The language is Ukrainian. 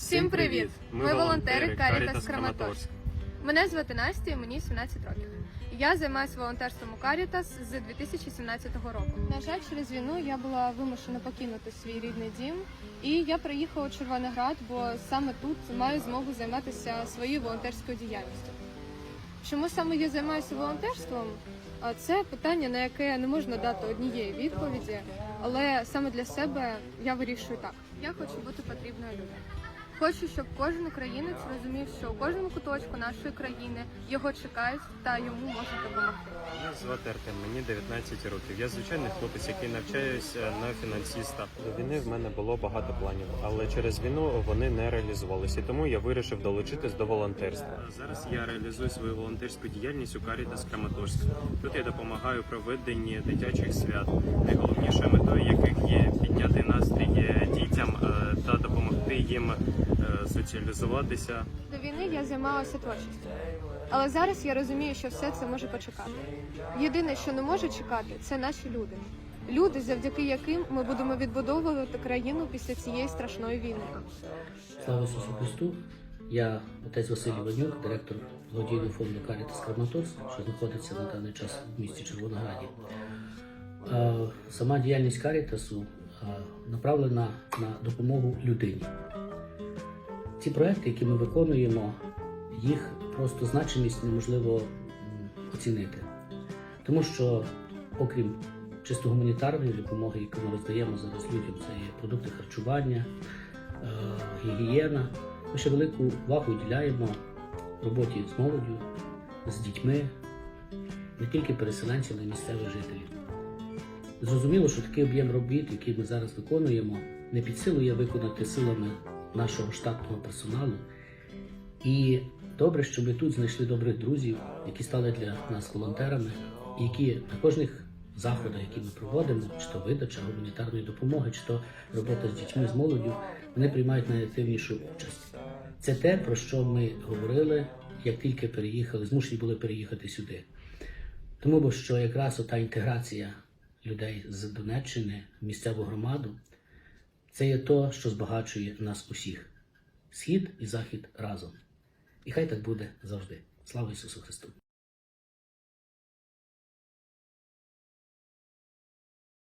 Всім привіт! Ми волонтери Карітас Краматорськ. Мене звати Настя, і мені 17 років. Я займаюся волонтерством у Карітас з 2017 року. На жаль, через війну я була вимушена покинути свій рідний дім, і я приїхала у Червоноград, бо саме тут маю змогу займатися своєю волонтерською діяльністю. Чому саме я займаюся волонтерством? А Це питання, на яке не можна дати однієї відповіді, але саме для себе я вирішую так: я хочу бути потрібною людям. Хочу, щоб кожен українець розумів, що у кожному куточку нашої країни його чекають та йому можуть допомогти. Мене звати Артем, мені 19 років. Я звичайний хлопець, який навчаюся на фінансіста. До війни в мене було багато планів, але через війну вони не реалізувалися. Тому я вирішив долучитись до волонтерства. Зараз я реалізую свою волонтерську діяльність у Карітас Краматорськ. Тут я допомагаю проведенні дитячих свят, найголовнішою соціалізуватися. До війни я займалася творчістю, але зараз я розумію, що все це може почекати. Єдине, що не може чекати, це наші люди. Люди, завдяки яким ми будемо відбудовувати країну після цієї страшної війни. Слава Ісусу Христу! Я отець Василь Іванюк, директор благодійного фонду Карітас Краматорськ, що знаходиться на даний час в місті Червонограді. Е, Сама діяльність Карітасу е, направлена на допомогу людині. Ці проекти, які ми виконуємо, їх просто значимість неможливо оцінити. Тому що, окрім чисто гуманітарної допомоги, яку ми роздаємо зараз людям, це є продукти харчування, е, гігієна. Ми ще велику увагу уділяємо роботі з молоддю, з дітьми, не тільки переселенців, але й місцевих жителів. Зрозуміло, що такий об'єм робіт, який ми зараз виконуємо, не під силу є виконати силами нашого штатного персоналу. І добре, що ми тут знайшли добрих друзів, які стали для нас волонтерами, які на кожних заходах, які ми проводимо, чи то видача гуманітарної допомоги, чи то робота з дітьми, з молоддю, вони приймають найактивнішу участь. Це те, про що ми говорили, як тільки переїхали, змушені були переїхати сюди. Тому що якраз ота інтеграція людей з Донеччини в місцеву громаду це є то, що збагачує нас усіх. Схід і захід разом. І хай так буде завжди. Слава Ісусу Христу!